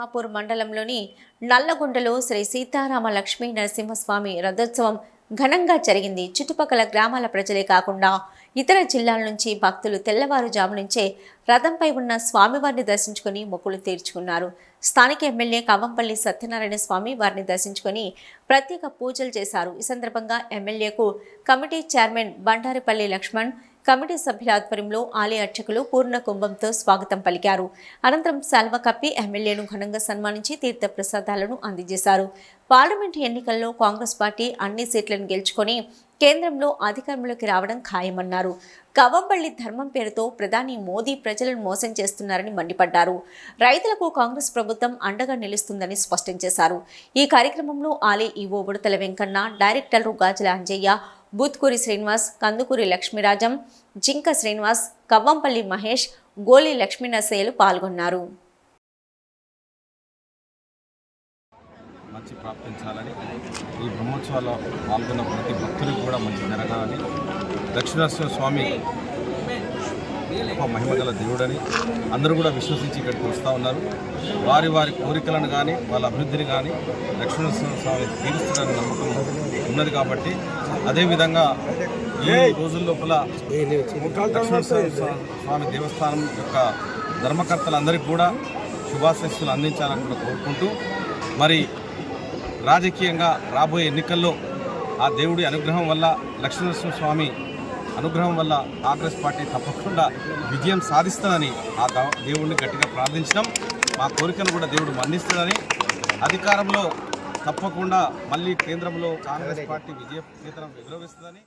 రామాపూర్ మండలంలోని నల్లగొండలో శ్రీ సీతారామ లక్ష్మీ నరసింహస్వామి రథోత్సవం ఘనంగా జరిగింది. చుట్టుపక్కల గ్రామాల ప్రజలే కాకుండా ఇతర జిల్లాల నుంచి భక్తులు తెల్లవారుజాము నుంచే రథంపై ఉన్న స్వామివారిని దర్శించుకుని మొక్కులు తీర్చుకున్నారు. స్థానిక ఎమ్మెల్యే కవంపల్లి సత్యనారాయణ స్వామి వారిని దర్శించుకొని ప్రత్యేక పూజలు చేశారు. ఈ సందర్భంగా ఎమ్మెల్యేకు committee chairman Bandaripalli Laxman committee సభ్యుల ఆధ్వర్యంలో ఆలయ అర్చకులు పూర్ణ కుంభంతో స్వాగతం పలికారు. అనంతరం సెలవ కప్పి ఎమ్మెల్యేను ఘనంగా సన్మానించి తీర్థ ప్రసాదాలను అందజేశారు. పార్లమెంటు ఎన్నికల్లో కాంగ్రెస్ పార్టీ అన్ని సీట్లను గెలుచుకొని కేంద్రంలో అధికారంలోకి రావడం ఖాయమన్నారు. కవంబళ్ళి ధర్మం పేరుతో ప్రధాని మోదీ ప్రజలను మోసం చేస్తున్నారని మండిపడ్డారు. రైతులకు కాంగ్రెస్ ప్రభుత్వం అండగా నిలుస్తుందని స్పష్టం చేశారు. ఈ కార్యక్రమంలో ఆలయ ఈవో ఉడతల వెంకన్న డైరెక్టర్ గాజుల అంజయ్య బూత్కూరి శ్రీనివాస్ కందుకూరి లక్ష్మీరాజం జింక శ్రీనివాస్ కవ్వంపల్లి మహేష్ గోలి లక్ష్మీనరసయ్యలు పాల్గొన్నారు. మంచి ప్రాప్తించాలని ఈ బ్రహ్మోత్సవాల్లో పాల్గొన్న ప్రతి భక్తులకు కూడా మంచి జరగాలని దక్షిణాశ్వ స్వామి గొప్ప మహిమగల దేవుడని అందరూ కూడా విశ్వసించి ఇక్కడికి వస్తూ ఉన్నారు. వారి వారి కోరికలను కానీ వాళ్ళ అభివృద్ధిని కానీ దక్షిణాశ్వ స్వామి తీరుస్తాడని నమ్మకం ఉన్నది కాబట్టి అదేవిధంగా ఈ రోజుల లోపల దక్షిణాశ్వ స్వామి దేవస్థానం యొక్క ధర్మకర్తలందరికీ కూడా శుభాశస్సులు అందించాలని కూడా కోరుకుంటూ మరి రాజకీయంగా రాబోయే ఎన్నికల్లో ఆ దేవుడి అనుగ్రహం వల్ల లక్ష్మీనరసింహ స్వామి అనుగ్రహం వల్ల కాంగ్రెస్ పార్టీ తప్పకుండా విజయం సాధిస్తుందని ఆ దేవుడిని గట్టిగా ప్రార్థించడం మా కోరికను కూడా దేవుడు మన్నిస్తాడని అధికారంలో తప్పకుండా మళ్ళీ కేంద్రంలో కాంగ్రెస్ పార్టీ విజయ కేంద్రం ఎగురవేస్తుందని